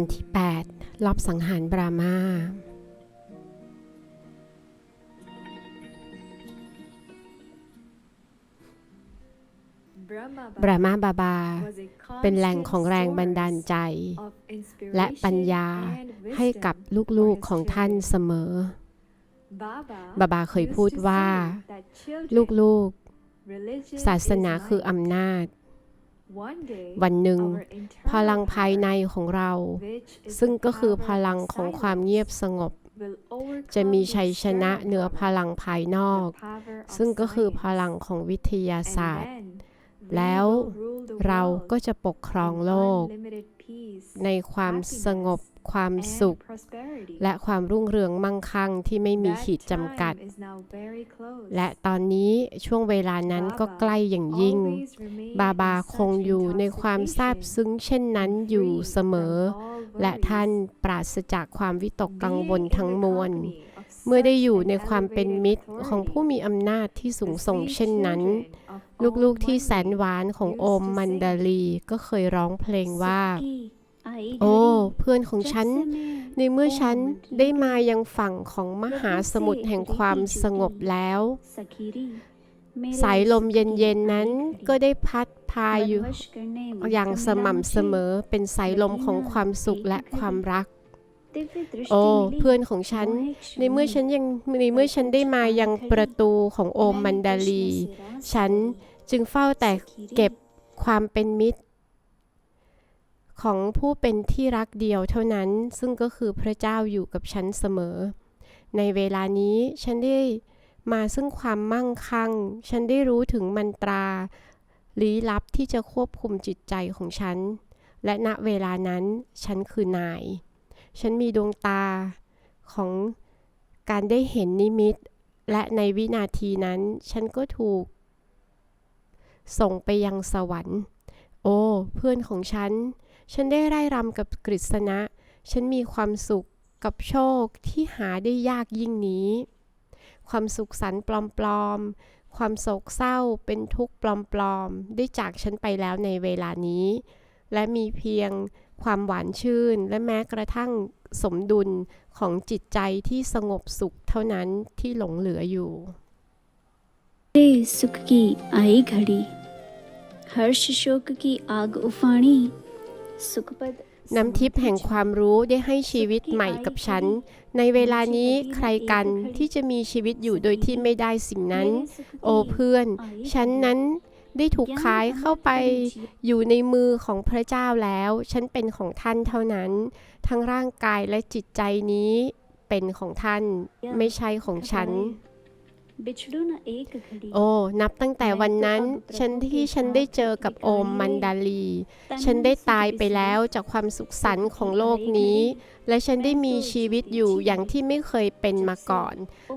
ตอนที่8รอบสังหารบรามาบรามาบาบา เป็นแหล่งของแรงบันดาลใจ และปัญญาให้กับลูกๆของท่านเสมอ บาบาเคยพูดว่า ลูกๆ ศาสนาคืออำนาจ วันหนึ่ง พลังภายในของเรา ซึ่งก็คือพลังของความเงียบสงบ จะมีชัยชนะเหนือพลังภายนอก ซึ่งก็คือพลังของวิทยาศาสตร์ แล้วเราก็จะปกครองโลก ในความสงบความสุข และความรุ่งเรืองมั่งคั่งที่ไม่มีขีดจำกัด และตอนนี้ช่วงเวลานั้นก็ใกล้อย่างยิ่ง บาบาคงอยู่ในความซาบซึ้งเช่นนั้นอยู่เสมอ และท่านปราศจากความวิตกกังวลทั้งมวล เมื่อได้อยู่ในความเป็นมิตรของผู้มีอำนาจที่สูงส่งเช่นนั้น ลูกๆที่แสนหวานของโอมมันดาลีก็เคยร้องเพลงว่า โอ้ เพื่อนของฉัน ในเมื่อฉันได้มายังฝั่งของมหาสมุทรแห่งความสงบแล้ว สายลมเย็นๆนั้นก็ได้พัดพาอยู่อย่างสม่ำเสมอเป็นสายลมของความสุขและความรัก โอ้เพื่อนของฉัน ในเมื่อฉันยังในเมื่อฉันได้มายังประตูของโอมมันดาลี ฉันจึงเฝ้าแต่เก็บความเป็นมิตร ของผู้เป็นที่รักเดียวเท่านั้น ซึ่งก็คือพระเจ้าอยู่กับฉันเสมอ ในเวลานี้ฉันได้มาซึ่งความมั่งคั่ง ฉันได้รู้ถึงมันตราลี้ลับที่จะควบคุมจิตใจของฉัน และณเวลานั้นฉันคือนาย ฉันมีดวงตาของการได้เห็นนิมิต และในวินาทีนั้น ฉันก็ถูก ส่งไปยังสวรรค์ โอ้ เพื่อนของฉัน ฉันได้ไร่รำกับกฤษณะ ฉันมีความสุขกับโชคที่หาได้ยากยิ่งนี้ ความสุขสันต์ปลอมๆ ความโศกเศร้าเป็นทุกข์ปลอมๆ ได้จากฉันไปแล้วในเวลานี้ และมีเพียง ความหวานชื่น และแม้กระทั่งสมดุลของจิตใจที่สงบสุขเท่านั้นที่หลงเหลืออยู่เรสุขกีไอขดีหรชโชกกีอากอุฟานีสุขปดน้ำทิพย์แห่งความรู้ได้ให้ชีวิตใหม่กับฉัน ในเวลานี้ใครกันที่จะมีชีวิตอยู่โดยที่ไม่ได้สิ่งนั้น โอเพื่อน ฉันนั้น ได้ถูกขายเข้าไปอยู่ในมือของพระเจ้าแล้ว ฉันเป็นของท่านเท่านั้น ทั้งร่างกายและจิตใจนี้เป็นของท่านไม่ใช่ของฉัน โอ้ นับตั้งแต่วันนั้น ฉันที่ฉันได้เจอกับโอมมันดาลี ฉันได้ตายไปแล้วจากความสุขสันต์ของโลกนี้ และฉันได้มีชีวิตอยู่อย่างที่ไม่เคยเป็นมาก่อน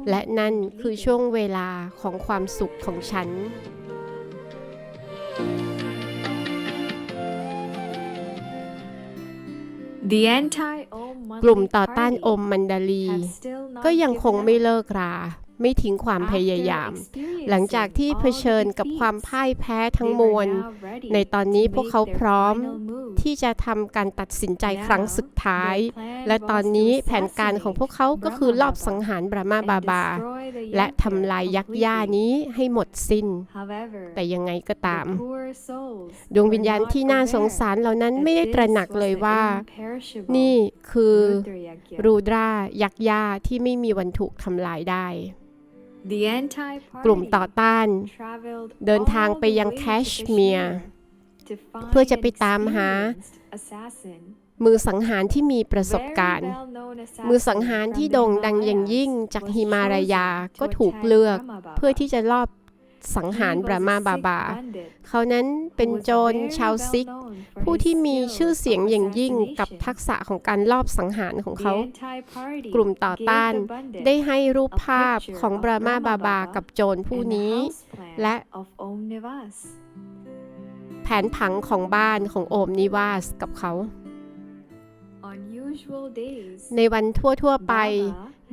และนั่นคือช่วงเวลาของความสุขของฉัน กลุ่มต่อต้านโอมมันดาลี ก็ยังคงไม่เลิกรา ไม่ทิ้งความพยายาม หลังจากที่เผชิญกับความพ่ายแพ้ทั้งมวล ในตอนนี้พวกเขาพร้อม ที่จะทำการตัดสินใจครั้งสุดท้าย และตอนนี้แผนการของพวกเขาก็คือลอบสังหารบรามาบาบา และทำลายยักษ์ย่านี้ให้หมดสิ้น แต่ยังไงก็ตาม ดวงวิญญาณที่น่าสงสารเหล่านั้นไม่ได้ตระหนักเลยว่า นี่คือรูดรายักษ์ย่าที่ไม่มีวันถูกทำลายได้ กลุ่มต่อต้าน เดินทางไปยังแคชเมียร์เพื่อจะไปตามหา มือสังหารที่มีประสบการณ์ มือสังหารที่โด่งดังอย่างยิ่งจากฮิมาลายาก็ถูกเลือก เพื่อที่จะลอบ สังหารบรามาบาบา เขานั้นเป็นโจรชาวซิก ผู้ที่มีชื่อเสียงอย่างยิ่งกับทักษะของการลอบสังหารของเขา กลุ่มต่อต้านได้ให้รูปภาพของบรามาบาบากับโจรผู้นี้ และแผนผังของบ้านของโอมนิวาสกับเขา usual days, ในวันทั่วๆไป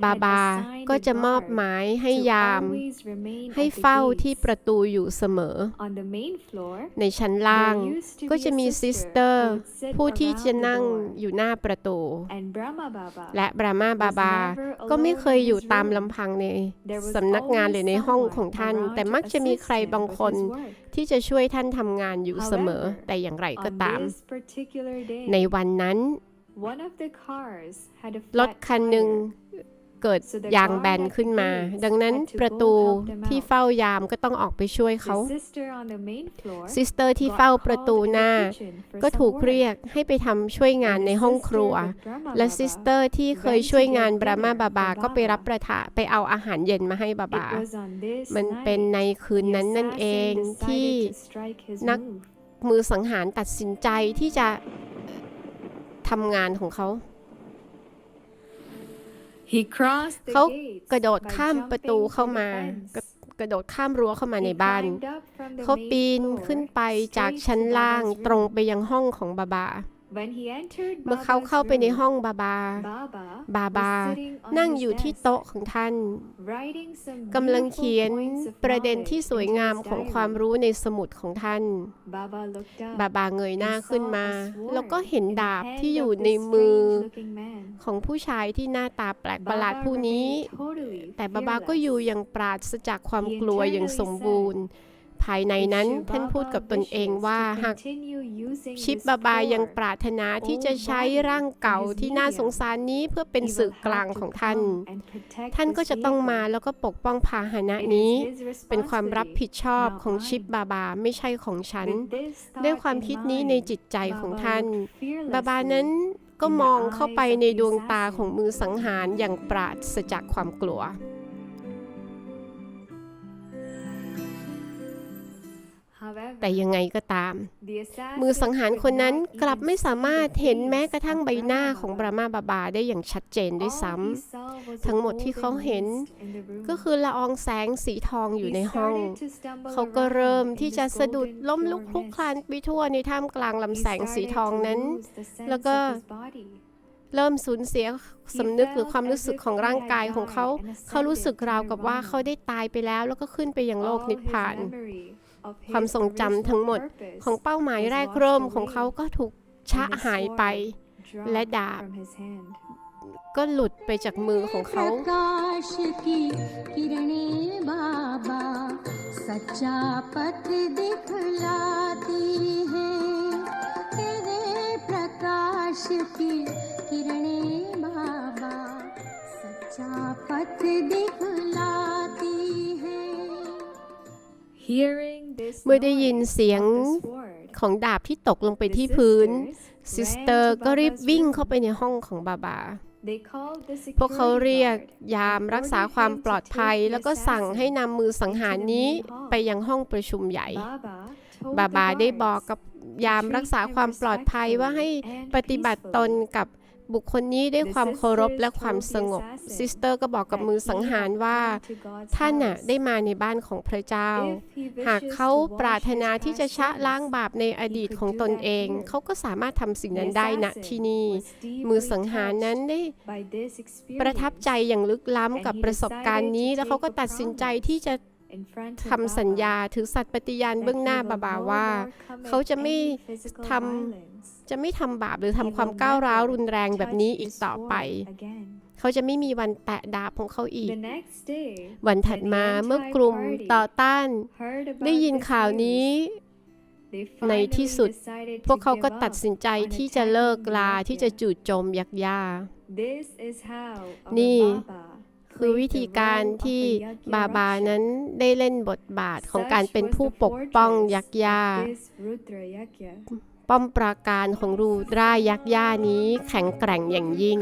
บา Baba บา had assigned ก็ a จะมอบ guard หมายให้ to ยาม always remain ให้ at the เฝ้าที่ gates. ประตูอยู่เสมอ On the main floor, ในชั้นล่าง there used to ก็ be จะ a มีซิสเตอ sister ร์ who would sit ผู้ที่ around จะ the นั่ง door. อยู่หน้าประตู And Brahma Baba และบรามาบา was บา never ก็ไม่ alone เคย in อยู่ his ตาม room. ลำพังใน There was สำนักงานหรือใน always ห้องของ someone ท่าน around แต่ to มักจะมี assist ใคร him บาง with คน his work. ที่จะช่วยท่านทำงานอยู่เสมอ However, แต่อย่างไรก็ On ตาม this particular ใน day, วันนั้น one of the cars had a รถ flat คันหนึ่ง tire. เกิด So the ยางแบน guard at ขึ้น the มา gates ดังนั้น had to ประ go ตู help them ที่ out. เฝ้ายามก็ต้องออกไปช่วยเขา The sister on the main floor ซิสเตอร์ที่ got เฝ้าประตู called in หน้า the kitchen for ก็ถูก some เรีย work. กให้ไปทำช่วยงาน And ใน the ห้อง sister ครัว with Brahma และ Baba ซิสเตอร์ที่เคย went to ช่วยงาน get บรามา dinner บาบา for ก็ไปรับ Baba. ประทานไปเอาอาหารเย็นมาให้บาบา It was on this มันเป็น night ในคืน the นั้นนั่นเอง assassin ที่ decided to strike his นัก move. มือสังหารตัดสินใจที่จะทำงานของเขา He crossed the เขา gates กระโดด by ข้ามประตู jumping เข้า to the มา fence. กระกระโดดข้ามรั้วเข้ามาใน He บ้าน climbed up from the เขา main ปีน floor ขึ้นไปจาก straight ชั้น to ล่าง Baba's ตรง room. ไปยังห้องของบาบา When he entered เมื่อเขา Baba's เข้าไปใน room, ห้องบาบา Baba บาบา was sitting on นั่ง his อยู่ที่ desk, โต๊ะของท่าน writing some กำลัง beautiful เขียน points of ประเด็นที่ knowledge สวย into งาม his ของความ diary. รู้ในสมุดของท่าน Baba looked up บาบาเงยหน้า and ขึ้น saw มา a sword แล้วก็เห็น in the ดาบ hand ที่อยู่ of ใน this มือ strange-looking man. ของผู้ชายที่หน้าตาแปลกประหลาด Baba ผู้นี้ remained totally แต่บาบาก็อยู่ fearless. อย่างปราศจากความ He กลัวอย่าง internally สมบูรณ์ ภายในนั้น If ท่านพูดกับตนเอง Shivaba ว่า wishes to หาก continue using ชิป this บาบายัง sword, ปรารถนาที่จะใช้ร่างเก่าที่น่าสงสารนี้เพื่อเป็น he สื่อ will กลาง have ข to องท่าน come and protect ท่าน this ก็จะต้องมา vehicle. แล้วก็ปกป้องพาหนะ It is นี้ his เป็นความรับผิด responsibility, ชอบ not ของชิป mine. บาบาไม่ใช่ของฉัน With this ด้วย thought ความ in คิดนี้ mind, ในจิตใจของ Baba ท่าน looked บาบานั้น fearlessly ก็ in the มองเข้าไป eyes ใน of ด the วงตาของ assassin. มือสังหารอย่างปราศจากความกลัว แต่ยังไงก็ตาม the assassin มือสังหารคนนั้น could not กลับ even ไม่สามารถ see the เห็นแม้ face กระทั่ง of ใบหน้า Brahma ของ Baba. บรามาบาบาได้อย่างชัดเจนด้วย All ซ้ he saw was a ทั้งหมดที่เขา golden เห็น mist in the room. ำก็คือละอองแสงสีทองอยู่ใน He ห้อง started to stumble เขาก็เริ่ม around ที่ in จะ this สะดุด golden ล้มลุก pure คลุกคลาน mist. ไปทั่วในท่ามกลาง He ลำแสงสี started ทอง to นั้น lose the sense แล้วก็ of his body. เริ่มสูญเสีย He สำนึกหรือ felt ความรู้ as สึก if ของ he ร่าง had กายของเขา died and เขารู้สึก ascended to ราวกับว่า nirvana. เขาได้ตายไปแล้วแล้วก็ขึ้นไปยังโลก All นิพ his พาน memory of ความ his ทรงจำทั้งหมด original purpose ของเป้าหมาย was แรก washed เริ่ม away ของเขาก็ถูกชะ and the หายไป sword และ dropped ดาบ from his hand. ก็หลุดไปจากมือของเขา प्रकाश की किरणें बाबा सच्चा पथ दिखलाती हैं तेरे प्रकाश की किरणें बाबा सच्चा पथ दिखलाती हैं Hearing this เมื่อได้ยินเสียงของดาบที่ตกลงไปที่พื้น sisters ซิสเตอร์ก็รีบวิ่งเข้าไปในห้องของบาบา พวกเขาเรียกยามรักษาความปลอดภัย แล้วก็สั่งให้นำมือสังหารนี้ไปยังห้องประชุมใหญ่ บาบาได้บอกกับยามรักษาความปลอดภัยว่าให้ปฏิบัติตนกับ บุคคลนี้ด้วย The ความเคารพ sisters และความ told the สงบ assassin ซิสเตอร์ก็บอกกับมือสังหารว่า to God's ท่านน่ะ house. ได้มาในบ้านของพระเจ้า If he หาก wishes เขา to ปรารถ wash นา his ที่จะ past ชะล้าง sins, บาปในอดีตของตนเอง เขาก็สามารถทำสิ่งนั้นได้ณที่นี่ มือสังหารนั้นได้ by this ประทับ experience ใจอย่างลึกล้ำกับ And he ประสบการณ์นี้ decided to แล้วเขาก็ take a ตัดสินใจที่จะ in front of ทำสัญญา Baba ถือสัตย์ปฏิญาณ that เบื้องหน้า he will บาบา no ว่า more commit เขาจะไม่ any physical ทำ violence, จะไม่ทำบาปหรือทำความก้าวร้าวรุนแรงแบบนี้ touch อีก his ต่อไป sword again. เขาจะไม่มีวันแตะดาบของเขาอีก The next day, วันถัดมาเมื่อกลุ่มต่อต้าน heard about ได้ยิน this ข่าวนี้ news. They ใน finally ที่สุด decided พวก to เขาก็ give ตัด up สินใจ on ที่จะเลิก attacking ลา Yakya. ที่จะจู่โจมยักษ์ย่า This is how our นี่ Baba คือวิธีการที่บาบานั้นได้เล่นบทบาทของการเป็นผู้ปกป้องยักษ์ยาป้อมปราการของรูดรายักษ์ย่านี้แข็งแกร่งอย่างยิ่ง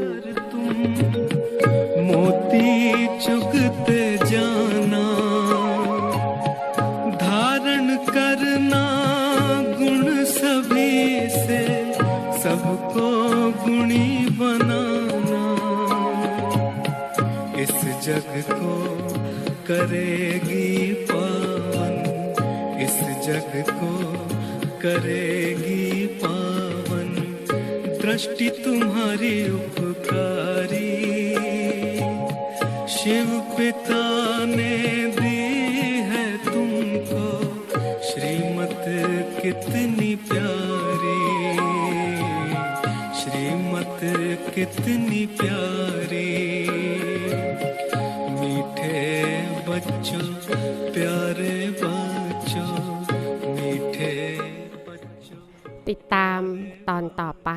जग को करेगी पावन। इस जग को करेगी पावन। दृष्टि तुम्हारी उपकारी। शिव पिता ने दी है तुमको। श्रीमत कितनी प्यारी। श्रीमत कितनी प्यारी। बच्चों प्यारे बच्चों मीठे बच्चों ติดตามตอนต่อไป